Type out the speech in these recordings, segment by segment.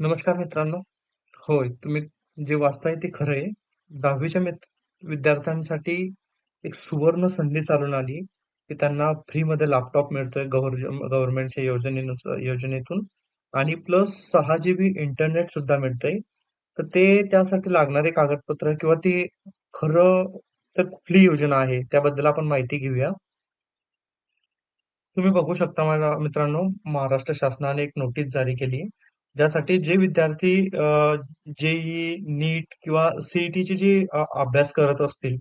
नमस्कार मित्रांनो. होय, तुम्ही जे वाचताय ते खरं आहे. दहावीच्या विद्यार्थ्यांसाठी एक सुवर्ण संधी चालून आली, की त्यांना फ्रीमध्ये लॅपटॉप मिळतोय गव्हर्नमेंटच्या योजनेनुसार योजनेतून आणि प्लस 6 जीबी इंटरनेट सुद्धा मिळतंय. तर ते त्यासाठी लागणारे कागदपत्र किंवा ती खरं तर कुठली योजना आहे, त्याबद्दल आपण माहिती घेऊया. तुम्ही बघू शकता मला मित्रांनो, महाराष्ट्र शासनाने एक नोटीस जारी केली आहे. ज्यासाठी जे विद्यार्थी जेई जेईई, नीट किंवा सीईटीची जी अभ्यास करत असतील,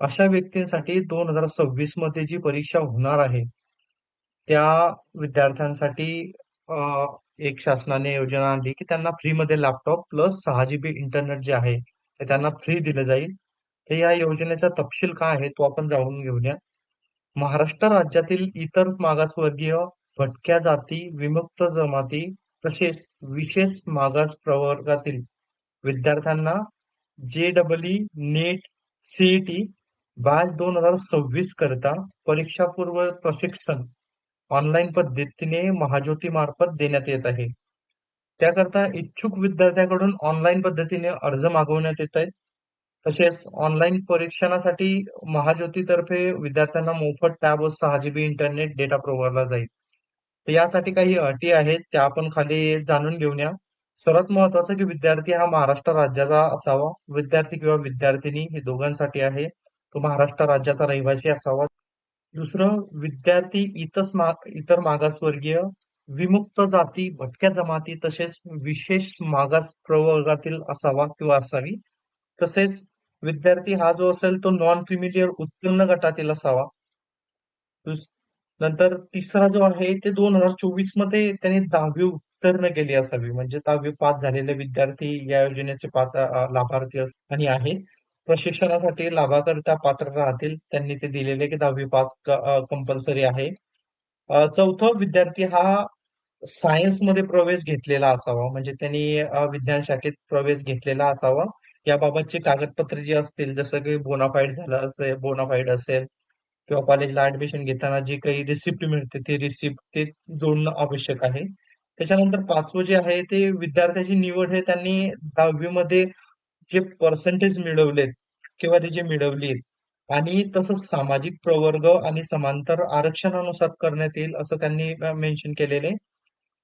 अशा व्यक्तींसाठी 2026 मध्ये जी परीक्षा होणार आहे, त्या विद्यार्थ्यांसाठी एक शासनाने योजना आणली, की त्यांना फ्रीमध्ये लॅपटॉप प्लस सहा जीबी इंटरनेट जे आहे, ते त्यांना फ्री दिलं जाईल. तर या योजनेचा तपशील काय आहे, तो आपण जाणून घेऊया. महाराष्ट्र राज्यातील इतर मागासवर्गीय, भटक्या जाती, विमुक्त जमाती तसेच विशेष मागास प्रवर्गातील विद्यार्थ्यांना जे-डबल-ई, सीईटी बॅच 2026 करता परीक्षापूर्व प्रशिक्षण ऑनलाईन पद्धतीने महाज्योती मार्फत देण्यात येत आहे. त्याकरता इच्छुक विद्यार्थ्याकडून ऑनलाईन पद्धतीने अर्ज मागवण्यात येत आहेत. तसेच ऑनलाईन परीक्षणासाठी महाज्योतीतर्फे विद्यार्थ्यांना मोफत टॅब व 6 जीबी इंटरनेट डेटा पुरवला जाईल. तर यासाठी काही अटी आहेत, त्या आपण खाली जाणून घेऊया. सर्वात महत्वाचं की विद्यार्थी हा महाराष्ट्र राज्याचा असावा. विद्यार्थी किंवा विद्यार्थिनी हे दोघांसाठी आहे. तो महाराष्ट्र राज्याचा रहिवासी असावा. दुसरं विद्यार्थी इतर मा इतर मागासवर्गीय, विमुक्त जाती, भटक्या जमाती तसेच विशेष मागास प्रवर्गातील असावा किंवा असावी. तसेच विद्यार्थी हा जो असेल तो नॉन क्रिमिलियर उत्पन्न गटातील असावा. नंतर तिसरा जो आहे ते 2024 मध्ये त्यांनी दहावी उत्तीर्ण केली असावी म्हणजे दहावी पास झालेले विद्यार्थी या योजनेचे पात्र लाभार्थी आणि आहेत. प्रशिक्षणासाठी लाभाकरिता पात्र राहतील त्यांनी ते दिलेले की दहावी पास कंपल्सरी आहे. चौथा चौथं विद्यार्थी हा सायन्समध्ये प्रवेश घेतलेला असावा म्हणजे त्यांनी विज्ञान शाखेत प्रवेश घेतलेला असावा. याबाबतची कागदपत्रे जी असतील जसं की बोनाफाईड झालं असेल बोनाफाईड असेल किंवा कॉलेजला ऍडमिशन घेताना जी काही रिसिप्ट मिळते ती रिसिप्ट ते जोडणं आवश्यक आहे. त्याच्यानंतर पाचवं जे आहे ते विद्यार्थ्याची निवड हे त्यांनी दहावी मध्ये जे पर्सेंटेज मिळवलेत किंवा ते जे मिळवलीत आणि तसंच सामाजिक प्रवर्ग आणि समांतर आरक्षणानुसार करण्यात येईल असं त्यांनी मेन्शन केलेले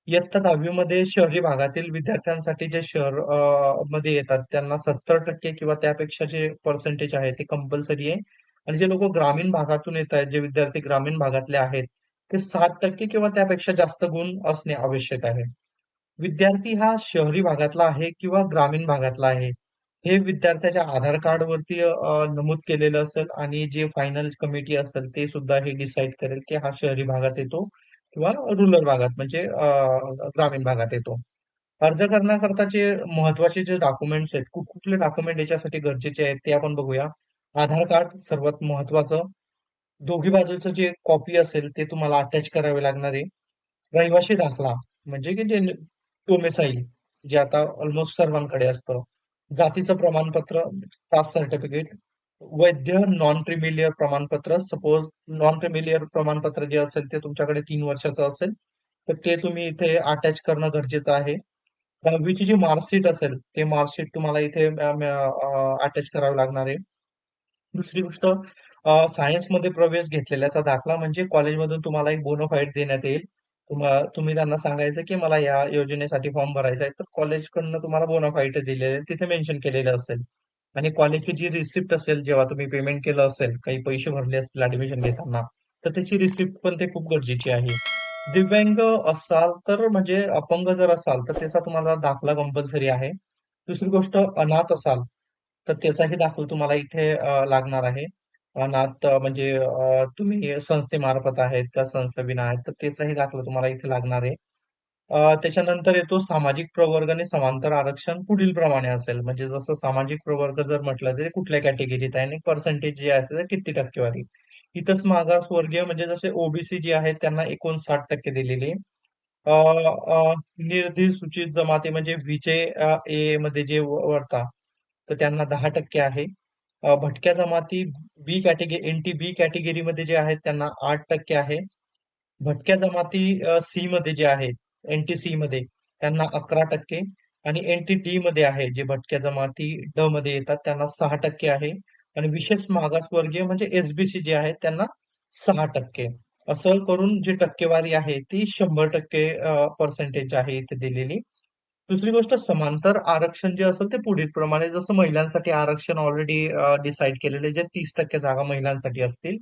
इयत्ता दहावी मध्ये शहरी भागातील विद्यार्थ्यांसाठी जे शहर अ, मध्ये येतात त्यांना सत्तर टक्के किंवा त्यापेक्षा जे पर्सेंटेज आहे ते कंपल्सरी आहे आणि जे लोक ग्रामीण भागातून येत आहेत जे विद्यार्थी ग्रामीण भागातले आहेत ते सात टक्के किंवा त्यापेक्षा जास्त गुण असणे आवश्यक आहे विद्यार्थी हा शहरी भागातला आहे किंवा ग्रामीण भागातला आहे हे विद्यार्थ्याच्या आधार कार्ड वरती नमूद केलेलं असेल आणि जे फायनल कमिटी असेल ते सुद्धा हे डिसाईड करेल की हा शहरी भागात येतो किंवा रुरल भागात म्हणजे ग्रामीण भागात येतो. अर्ज करण्याकरता जे महत्त्वाचे जे डॉक्युमेंट्स आहेत, कुठले डॉक्युमेंट याच्यासाठी गरजेचे आहेत ते आपण बघूया. आधार कार्ड सर्वात महत्वाचं. दोघी बाजूचं जे कॉपी असेल ते तुम्हाला अटॅच करावे लागणार आहे. रहिवासी दाखला म्हणजे की जे टोमेसाईल जे आता ऑलमोस्ट सर्वांकडे असतं. जातीचं प्रमाणपत्र, कास्ट सर्टिफिकेट, वैध नॉन क्रिमिलियर प्रमाणपत्र. सपोज नॉन क्रिमिलियर प्रमाणपत्र जे असेल ते तुमच्याकडे तीन वर्षाचं असेल, तर ते तुम्ही इथे अटॅच करणं गरजेचं आहे. दहावीची जी मार्कशीट असेल, ते मार्कशीट तुम्हाला इथे अटॅच करावं लागणार आहे. दुसरी गोष्ट सायन्समध्ये प्रवेश घेतलेल्याचा दाखला म्हणजे कॉलेजमधून तुम्हाला एक बोनोफाईट देण्यात येईल. तुम्हा तुम्ही त्यांना सांगायचं की मला या योजनेसाठी फॉर्म भरायचा आहे, तर कॉलेजकडनं तुम्हाला बोनाफाईट दिलेले तिथे मेन्शन केलेलं असेल. आणि कॉलेजची जी रिसिप्ट असेल, जेव्हा तुम्ही पेमेंट केलं असेल, काही पैसे भरले असतील ऍडमिशन घेताना, तर त्याची रिसिप्ट पण ते खूप गरजेची आहे. दिव्यांग असाल तर म्हणजे अपंग जर असाल, तर त्याचा तुम्हाला दाखला कंपल्सरी आहे. दुसरी गोष्ट अनाथ असाल, म्हणजे, तर त्याचाही दाखल तुम्हाला इथे लागणार आहे. अनाथ म्हणजे तुम्ही संस्थेमार्फत आहेत का संस्थेविना आहेत, तर त्याचाही दाखला तुम्हाला इथे लागणार आहे. त्याच्यानंतर येतो सामाजिक प्रवर्ग आणि समांतर आरक्षण पुढील प्रमाणे असेल. म्हणजे जसं सामाजिक प्रवर्ग जर म्हटलं तर कुठल्या कॅटेगरीत आहे आणि पर्सेंटेज जे असेल ते किती टक्केवारी. इथंच मागासवर्गीय म्हणजे जसे ओबीसी जे आहेत त्यांना 59% दिलेली निर्धी सूचित जमाती म्हणजे व्हीचे ए मध्ये जे वळता तर त्यांना 10% आहे. भटक्या जमाती बी कॅटेगरी एनटी बी कॅटेगरीमध्ये जे आहेत त्यांना आठ टक्के आहे. भटक्या जमाती सी मध्ये जे आहेत एनटी सी मध्ये त्यांना 11% आणि एनटी डी मध्ये आहे जे भटक्या जमाती ड मध्ये येतात त्यांना सहा टक्के आहे आणि विशेष मागासवर्गीय म्हणजे एसबीसी जे आहेत त्यांना सहा टक्के असं करून जी टक्केवारी आहे ती शंभर टक्के पर्सेंटेज आहे इथे दिलेली दुसरी गोष्ट समांतर आरक्षण जे असेल ते पुढील प्रमाणे जसं महिलांसाठी आरक्षण ऑलरेडी डिसाईड केलेले जे तीस टक्के जागा महिलांसाठी असतील.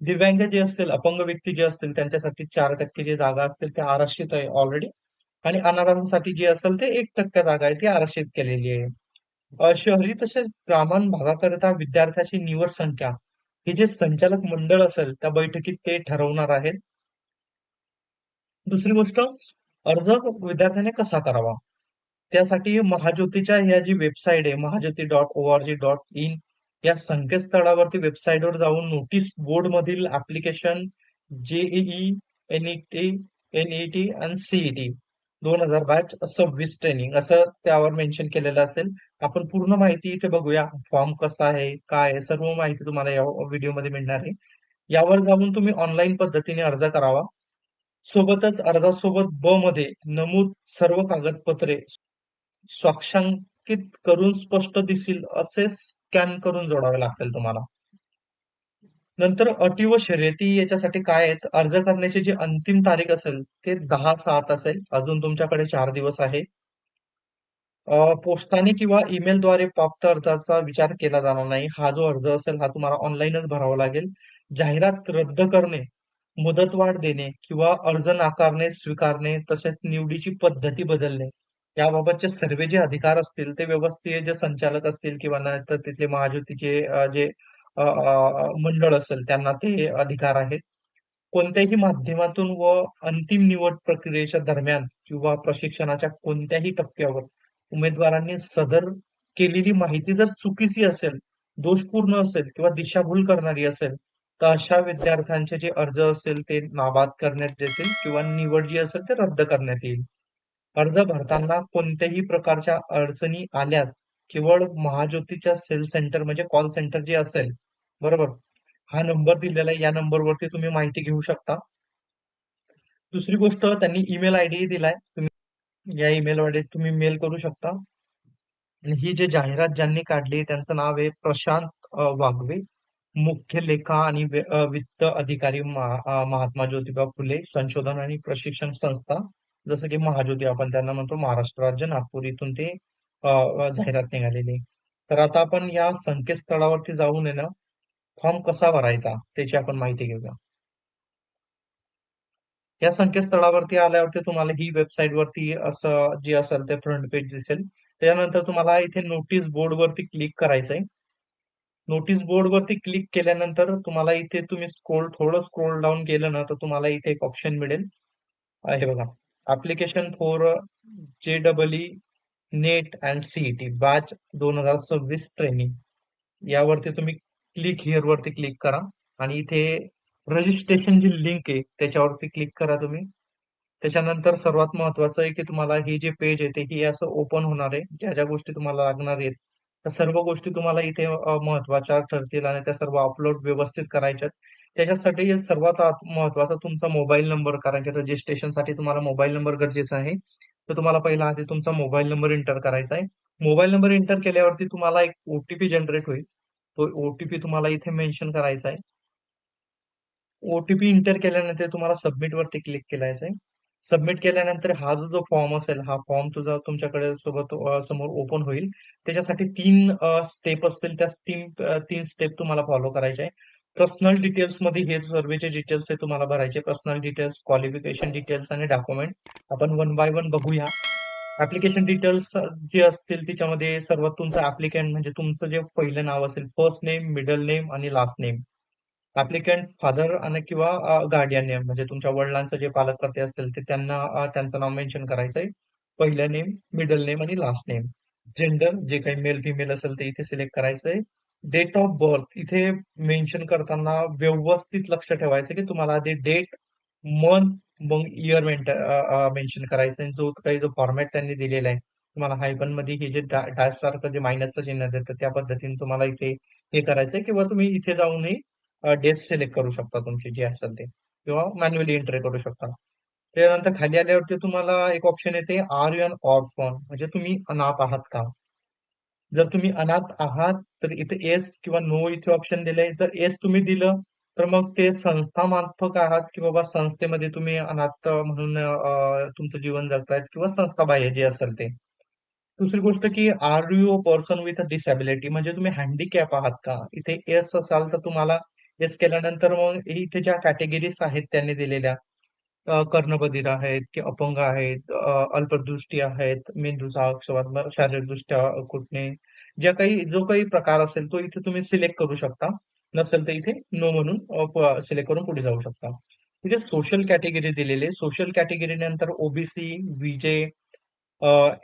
दिव्यांग जे असतील अपंग व्यक्ती जे असतील त्यांच्यासाठी चार टक्के जे जागा असतील ते आरक्षित आहे ऑलरेडी आणि अनाथांसाठी जे असेल ते एक टक्के जागा आहे ती आरक्षित केलेली आहे. शहरी तसेच ग्रामीण भागाकरिता विद्यार्थ्याची निवड संख्या हे जे संचालक मंडळ असेल त्या बैठकीत ते ठरवणार आहेत. दुसरी गोष्ट अर्ज विद्यार्थ्याने कसा करावा? त्यासाठी महाज्योतीच्या ह्या जी वेबसाईट आहे Mahajyoti dot O R G dot in या संकेतस्थळावरती वेबसाईटवर जाऊन नोटीस बोर्ड मधील ऍप्लिकेशन जेईई एनईटी एनईटी आणि सीईटी दोन हजार बॅच सव्वीस ट्रेनिंग असं त्यावर मेन्शन केलेलं असेल. आपण पूर्ण माहिती इथे बघूया. फॉर्म कसा आहे काय आहे सर्व माहिती तुम्हाला या व्हिडिओमध्ये मिळणार आहे. यावर जाऊन तुम्ही ऑनलाईन पद्धतीने अर्ज करावा. सोबतच अर्जासोबत ब मध्ये नमूद सर्व कागदपत्रे स्वाक्षांकित करून स्पष्ट दिसतील असे स्कॅन करून जोडावे लागतील तुम्हाला. नंतर अटी व शर्यती याच्यासाठी काय आहेत? अर्ज करण्याची जी अंतिम तारीख असेल ते दहा सात असेल. अजून तुमच्याकडे चार दिवस आहे. पोस्टाने किंवा ईमेलद्वारे प्राप्त अर्जाचा विचार केला जाणार नाही. हा जो अर्ज असेल हा तुम्हाला ऑनलाईनच भरावा लागेल. जाहिरात रद्द करणे मुदतवाढ देणे किंवा अर्ज नाकारणे स्वीकारणे तसेच निवडीची पद्धती बदलणे याबाबतचे सर्व जे अधिकार असतील ते व्यवस्थित जे संचालक असतील किंवा नाहीतर तिथले महाज्योतीचे जे मंडळ असेल त्यांना ते अधिकार आहेत. कोणत्याही माध्यमातून व अंतिम निवड प्रक्रियेच्या दरम्यान किंवा प्रशिक्षणाच्या कोणत्याही टप्प्यावर उमेदवारांनी सदर केलेली माहिती जर चुकीची असेल दोषपूर्ण असेल किंवा दिशाभूल करणारी असेल तर अशा विद्यार्थ्यांचे जे अर्ज असेल ते नाबाद करण्यात येतील किंवा निवड जी असेल ते रद्द करण्यात येईल. अर्ज भरताना कोणत्याही प्रकारच्या अडचणी आल्यास केवळ महाज्योतीच्या सेल सेंटर म्हणजे कॉल सेंटर जे असेल बरोबर? हा नंबर दिलेला आहे या नंबरवरती तुम्ही माहिती घेऊ शकता. दुसरी गोष्ट त्यांनी ईमेल आयडी दिलाय तुम्ही या ईमेल आयडी तुम्ही मेल करू शकता. आणि ही जे जाहिरात ज्यांनी काढली त्यांचं नाव आहे प्रशांत वाघवे मुख्य लेखा आणि वित्त अधिकारी महात्मा ज्योतिबा फुले संशोधन आणि प्रशिक्षण संस्था. जसं की महाज्योती आपण त्यांना म्हणतो महाराष्ट्र राज्य नागपूर इथून ते जाहिरात निघालेली. तर आता आपण या संकेतस्थळावरती जाऊन येणं ना फॉर्म कसा भरायचा त्याची आपण माहिती घेऊया. या संकेतस्थळावरती आल्यावरती तुम्हाला ही वेबसाईट वरती असं जे असेल ते फ्रंट पेज दिसेल. त्यानंतर तुम्हाला इथे नोटीस बोर्ड वरती क्लिक करायचंय. नोटीस बोर्ड वरती क्लिक केल्यानंतर तुम्हाला इथे तुम्ही स्क्रोल थोडं स्क्रोल डाऊन केलं ना तर तुम्हाला इथे एक ऑप्शन मिळेल. आहे बघा. Application for J double E NEET and CET batch दोन हजार सव्वीस ट्रेनिंग यावरती तुम्ही क्लिक हिअर वरती क्लिक करा. आणि इथे रजिस्ट्रेशन जी लिंक आहे त्याच्यावरती क्लिक करा तुम्ही. त्याच्यानंतर सर्वात महत्वाचं आहे की तुम्हाला हे जे पेज आहे ते हे असं ओपन होणार आहे. ज्या ज्या गोष्टी तुम्हाला लागणार आहेत त्या सर्व गोष्टी तुम्हाला इथे महत्त्वाच्या ठरतील आणि त्या सर्व अपलोड व्यवस्थित करायच्यात. त्याच्यासाठी सर्वात महत्त्वाचा तुमचा मोबाईल नंबर कारण की रजिस्ट्रेशनसाठी तुम्हाला मोबाईल नंबर गरजेचा आहे. तर तुम्हाला पहिला आधी तुमचा मोबाईल नंबर एंटर करायचा आहे. मोबाईल नंबर एंटर केल्यावरती तुम्हाला एक ओटीपी जनरेट होईल. तो ओटीपी तुम्हाला इथे मेन्शन करायचा आहे. ओटीपी एंटर केल्यानंतर तुम्हाला सबमिट वरती क्लिक केलायचं आहे. सबमिट केल्यानंतर हा जो जो फॉर्म असेल हा फॉर्म तुझा तुमच्याकडे सोबत समोर ओपन होईल. त्याच्यासाठी तीन स्टेप असतील. त्या तीन तीन स्टेप तुम्हाला फॉलो करायचे आहे. पर्सनल डिटेल्समध्ये हे सर्वेचे डिटेल्स आहे तुम्हाला भरायचे. पर्सनल डिटेल्स क्वालिफिकेशन डिटेल्स आणि डॉक्युमेंट आपण वन बाय वन बघूया. ऍप्लिकेशन डिटेल्स जे असतील त्याच्यामध्ये सर्वात तुमचं ऍप्लिकंट म्हणजे तुमचं जे पहिलं नाव असेल. फर्स्ट नेम मिडल नेम आणि लास्ट नेम ऍप्लिकंट फादर आणि किंवा गार्डियन नेम म्हणजे तुमच्या वडिलांचं जे पालककर्ते असतील ते त्यांना अ, त्यांचं नाव मेन्शन करायचंय. पहिलं नेम मिडल नेम आणि लास्ट नेम. जेंडर जे काही मेल फिमेल असेल ते इथे सिलेक्ट करायचंय. डेट ऑफ बर्थ इथे मेन्शन करताना व्यवस्थित लक्ष ठेवायचं की तुम्हाला आधी डेट मंथ मग इयर मेन्शन करायचं जो काही जो फॉर्मॅट त्यांनी दिलेला आहे तुम्हाला हायबनमध्ये हे जे डॅश सारखं जे मायनसचं चिन्ह देतं त्या पद्धतीने तुम्हाला इथे हे करायचंय. किंवा तुम्ही इथे जाऊनही डेट सिलेक्ट करू शकता तुमची जे असेल ते. किंवा मॅन्युअली एंट्री करू शकता. त्यानंतर खाली आल्यावरती तुम्हाला एक ऑप्शन येते आर यू अन ऑर्फन म्हणजे तुम्ही अनाथ आहात का? जर तुम्ही अनाथ आहात तर इथे येस किंवा नो इथे ऑप्शन दिलंय जर येस तुम्ही दिलं तर मग ते संस्थामार्फक आहात की बाबा संस्थेमध्ये तुम्ही अनाथ म्हणून तुमचं जीवन जगतायत किंवा संस्थाबाह्य जे असेल ते. दुसरी गोष्ट की are you a person with a disability म्हणजे तुम्ही हँडिकॅप आहात का? इथे येस असाल तर तुम्हाला हेच केल्यानंतर मग इथे ज्या कॅटेगरीज आहेत त्यांनी दिलेल्या अ, कर्णबधिर आहेत की अपंग आहेत अ, अल्पदृष्टी आहेत मेंदूचा आक्षेपात शारीरिकदृष्ट्या कुठणे ज्या काही जो काही प्रकार असेल तो इथे तुम्ही सिलेक्ट करू शकता. नसेल तर इथे नो म्हणून सिलेक्ट करून पुढे जाऊ शकता. इथे सोशल कॅटेगरी दिलेली सोशल कॅटेगरी नंतर OBC VJ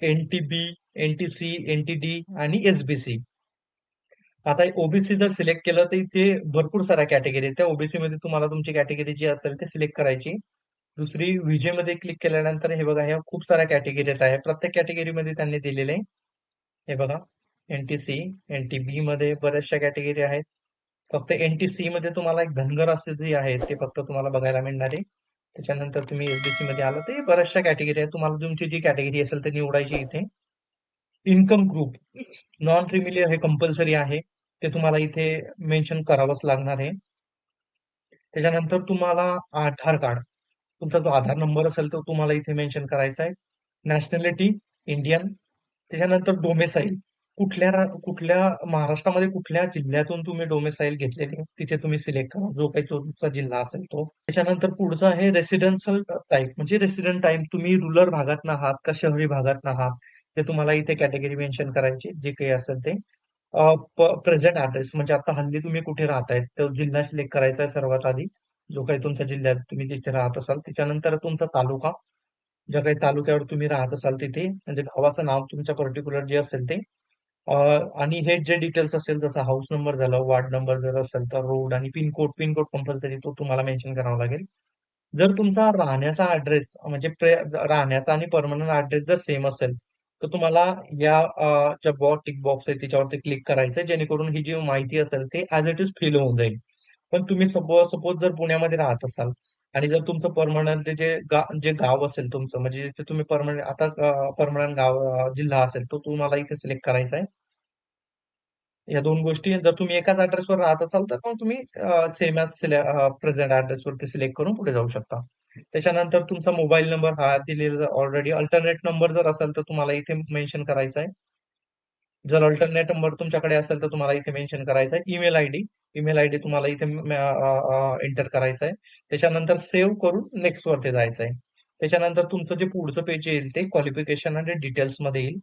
NTB NTC NTD आणि एसबीसी आता ओबीसी जर सिलेक्ट केलं तर इथे भरपूर साऱ्या कॅटेगरी आहेत. त्या ओबीसी मध्ये तुम्हाला तुमची कॅटेगरी जी असेल ते सिलेक्ट करायची. दुसरी विजेमध्ये क्लिक केल्यानंतर हे बघा ह्या खूप साऱ्या कॅटेगरीत आहे. प्रत्येक कॅटेगरी मध्ये त्यांनी दिलेले हे बघा एनटीसी एनटीबी मध्ये बऱ्याचशा कॅटेगरी आहेत. फक्त एनटीसी मध्ये तुम्हाला एक धनगर असे जे आहे ते फक्त तुम्हाला बघायला मिळणार आहे. त्याच्यानंतर तुम्ही एसबीसी मध्ये आला तर बऱ्याचशा कॅटेगरी आहेत. तुम्हाला तुमची जी कॅटेगरी असेल ते निवडायची इथे. Income group non creamy layer हे कंपल्सरी आहे. ते तुम्हाला इथे मेन्शन करावंच लागणार आहे. त्याच्यानंतर तुम्हाला आधार कार्ड तुमचा जो आधार नंबर असेल तो तुम्हाला इथे मेन्शन करायचा आहे. नॅशनॅलिटी इंडियन त्याच्यानंतर डोमेसाईल कुठल्या कुठल्या महाराष्ट्रामध्ये कुठल्या जिल्ह्यातून तुम्ही डोमेसाईल घेतलेले तिथे तुम्ही सिलेक्ट करा. जो काही तुमचा जिल्हा असेल तो. त्याच्यानंतर पुढचं आहे रेसिडेन्शियल टाईप म्हणजे रेसिडेंट टाईप तुम्ही रुरल भागात आहात का शहरी भागात आहात ते तुम्हाला इथे कॅटेगरी मेन्शन करायची जे काही असेल ते. प्रेझेंट ऍड्रेस म्हणजे आता हल्ली तुम्ही कुठे राहतायत तो जिल्हा सिलेक्ट करायचा आहे सर्वात आधी. जो काही तुमच्या जिल्ह्यात तुम्ही जिथे राहत असाल. त्याच्यानंतर तुमचा तालुका. ज्या काही तालुक्यावर तुम्ही राहत असाल तिथे म्हणजे गावाचं नाव तुमच्या पर्टिक्युलर जे असेल ते. अं, आणि हे जे डिटेल्स असेल जसं हाऊस नंबर झालं वार्ड नंबर जर असेल तर रोड आणि पिनकोड पिनकोड कंपल्सरी तो तुम्हाला मेन्शन करावा लागेल. जर तुमचा राहण्याचा ऍड्रेस म्हणजे प्रे- ज- राहण्याचा आणि परमनंट ऍड्रेस जर सेम असेल तर तुम्हाला या ज्या बॉ टिक बॉक्स आहे त्याच्यावरती क्लिक करायचं जेणेकरून ही जी माहिती असेल ते ऍज इट इज फिल होऊन जाईल. पण तुम्ही सपोज सपोज जर पुण्यामध्ये राहत असाल आणि जर तुमचं परमनंट जे गा, जे गाव असेल तुमचं म्हणजे जिथे तुम्ही परमनंट आता परमनंट गाव जिल्हा असेल तो तुम्हाला इथे सिलेक्ट करायचा आहे. या दोन गोष्टी जर तुम्ही एकाच ऍड्रेसवर राहत असाल तर मग तुम्ही सेम ॲज प्रेझेंट ऍड्रेसवरती सिलेक्ट करून पुढे जाऊ शकता. त्याच्यानंतर तुमचा मोबाईल नंबर हा दिलेला ऑलरेडी अल्टरनेट नंबर जर असेल तर तुम्हाला इथे मेन्शन करायचा आहे. जर अल्टरनेट नंबर तुमच्याकडे असेल तर तुम्हाला इथे मेन्शन करायचा आहे. ईमेल आयडी ईमेल आयडी तुम्हाला इथे एंटर करायचा आहे. त्याच्यानंतर सेव्ह करून नेक्स्ट वरती जायचं आहे. त्याच्यानंतर तुमचं जे पुढचं पेज येईल ते क्वालिफिकेशन आणि डिटेल्समध्ये येईल.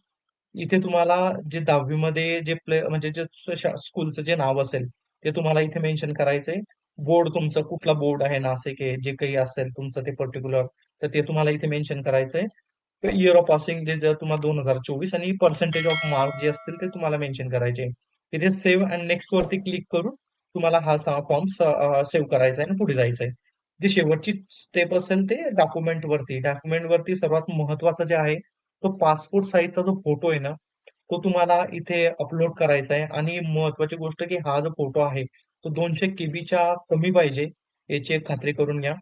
इथे तुम्हाला जे दहावीमध्ये जे प्ले म्हणजे जे स्कूलचं जे नाव असेल ते तुम्हाला इथे मेन्शन करायचंय बोर्ड तुमचं कुठला बोर्ड आहे नाशिक आहे जे काही असेल तुमचं ते पर्टिक्युलर तर ते तुम्हाला इथे मेन्शन करायचंय. इयर ऑफ पासिंग जे जर तुम्हाला दोन हजार चोवीस आणि पर्सेंटेज ऑफ मार्क जे असतील ते तुम्हाला मेन्शन करायचे. तिथे सेव्ह अँड नेक्स्ट वरती क्लिक करून तुम्हाला हा फॉर्म सेव्ह करायचा आहे आणि पुढे जायचं आहे. जी शेवटची स्टेप असेल ते डॉक्युमेंट वरती डॉक्युमेंट वरती सर्वात महत्वाचं जे आहे तो पासपोर्ट साईजचा जो फोटो आहे ना तो तुम्हाला इथे अपलोड करायचा आहे. आणि महत्वाची गोष्ट की हा जो फोटो आहे तो दोनशे केबीच्या कमी पाहिजे याची एक खात्री करून घ्या.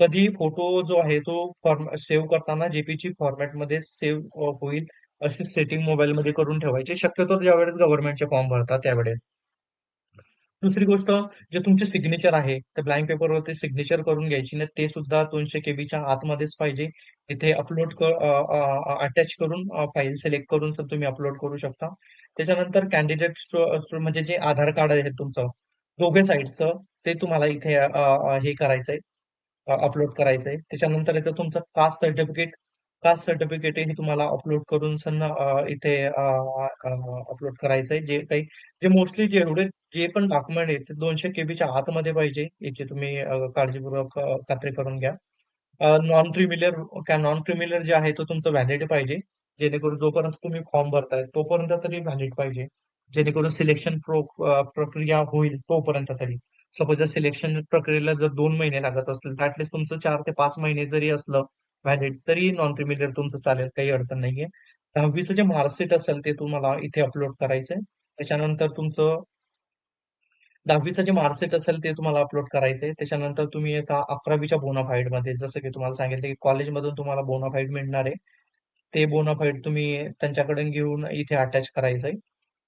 कधी फोटो जो आहे तो फॉर्म सेव्ह करताना जेपीची फॉर्मॅटमध्ये सेव्ह होईल अशी सेटिंग मोबाईल मध्ये करून ठेवायची. शक्यतो ज्यावेळेस गव्हर्नमेंटचे फॉर्म भरतात त्यावेळेस. दुसरी गोष्ट जे तुमचे सिग्नेचर आहे त्या ब्लँक पेपरवरती सिग्नेचर करून घ्यायची ते सुद्धा दोनशे केबीच्या आतमध्येच पाहिजे. इथे अपलोड अटॅच करून फाईल सिलेक्ट करून सर तुम्ही अपलोड करू शकता. त्याच्यानंतर कॅन्डिडेट म्हणजे जे आधार कार्ड आहे तुमचं दोघे साईडचं ते तुम्हाला इथे अ, अ, हे करायचंय अपलोड करायचंय. त्याच्यानंतर इथे तुमचं कास्ट सर्टिफिकेट कास्ट सर्टिफिकेट हे तुम्हाला अपलोड करून सन अ, इथे अपलोड करायचं आहे. जे काही जे मोस्टली जेवढे जे पण डॉक्युमेंट आहेत ते दोनशे केबीच्या आतमध्ये पाहिजे. याची तुम्ही अ, काळजीपूर्वक अ, खात्री करून घ्या. नॉन क्रिमिलियर नॉन क्रिमिलियर जे आहे तो तुमचं व्हॅलिड पाहिजे. जेणेकरून जोपर्यंत तुम्ही फॉर्म भरताय तोपर्यंत तरी व्हॅलिड पाहिजे. जेणेकरून सिलेक्शन प्रो प्रक्रिया होईल तोपर्यंत तरी. सपोज जर सिलेक्शन प्रक्रियेला जर दोन महिने लागत असतील तर ऍटलीस्ट तुमचं चार ते पाच महिने जरी असलं व्हॅलिड तरी नॉन क्रिमिलियर तुमचं चालेल काही अडचण नाहीये दहावीचं जे मार्कशीट असेल ते तुम्हाला इथे अपलोड करायचंय त्याच्यानंतर तुमचं दहावीचं जे मार्कशीट असेल ते तुम्हाला अपलोड करायचंय. त्याच्यानंतर तुम्ही आता 11वीच्या बोनाफाईडमध्ये जसं की तुम्हाला सांगितलं की कॉलेजमधून तुम्हाला बोनाफाईड मिळणार आहे. ते बोनाफाईड तुम्ही त्यांच्याकडे घेऊन इथे अटॅच करायचंय.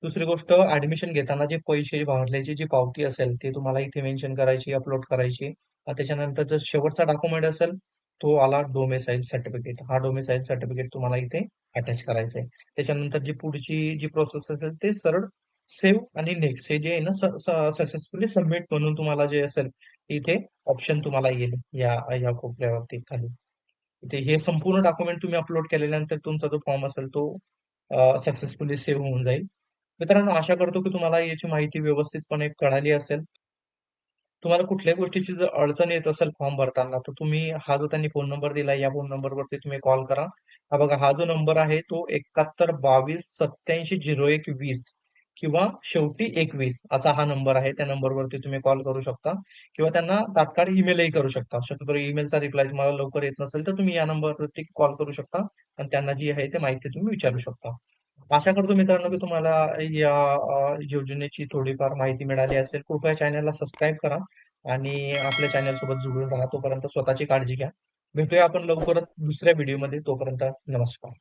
दुसरी गोष्ट ऍडमिशन घेताना जे पैसे भरल्याची जी पावती असेल ती तुम्हाला इथे मेन्शन करायची, अपलोड करायची. त्याच्यानंतर जर शेवटचा डॉक्युमेंट असेल तो आला डोमेसाईल सर्टिफिकेट. हा डोमेसाईल सर्टिफिकेट तुम्हाला इथे अटॅच करायचं आहे. त्याच्यानंतर जी पुढची जी प्रोसेस असेल ते सरळ सेव्ह आणि नेक्स्ट हे जे आहे ना सक्सेसफुली सबमिट म्हणून तुम्हाला जे असेल इथे ऑप्शन तुम्हाला येईल या या कोपऱ्यावरती खाली. इथे हे संपूर्ण डॉक्युमेंट तुम्ही अपलोड केल्यानंतर तुमचा जो फॉर्म असेल तो सक्सेसफुली सेव्ह होऊन जाईल. मित्रांनो आशा करतो की तुम्हाला याची माहिती व्यवस्थितपणे कळाली असेल. तुम्हाला कुठल्याही गोष्टीची जर अडचण येत असेल फॉर्म भरताना तर तुम्ही हा जो त्यांनी फोन नंबर दिला या फोन नंबरवरती तुम्ही कॉल करा. हा बघा हा जो नंबर आहे तो 7122870120 किंवा शेवटी 21 असा हा नंबर आहे. त्या नंबरवरती तुम्ही कॉल करू शकता किंवा त्यांना तात्काळ ईमेलही करू शकता. शक्यतो ईमेलचा रिप्लाय तुम्हाला लवकर येत नसेल तर तुम्ही या नंबरवरती कॉल करू शकता आणि त्यांना जी आहे ती माहिती तुम्ही विचारू शकता. आशा करतो मित्रांनो की तुम्हाला या योजनेची थोडीफार माहिती मिळाली असेल. कृपया चॅनलला सबस्क्राईब करा आणि आपल्या चॅनल सोबत जुळून राहा. तोपर्यंत स्वतःची काळजी घ्या. भेटूया आपण लवकरच दुसऱ्या व्हिडिओमध्ये. तोपर्यंत नमस्कार.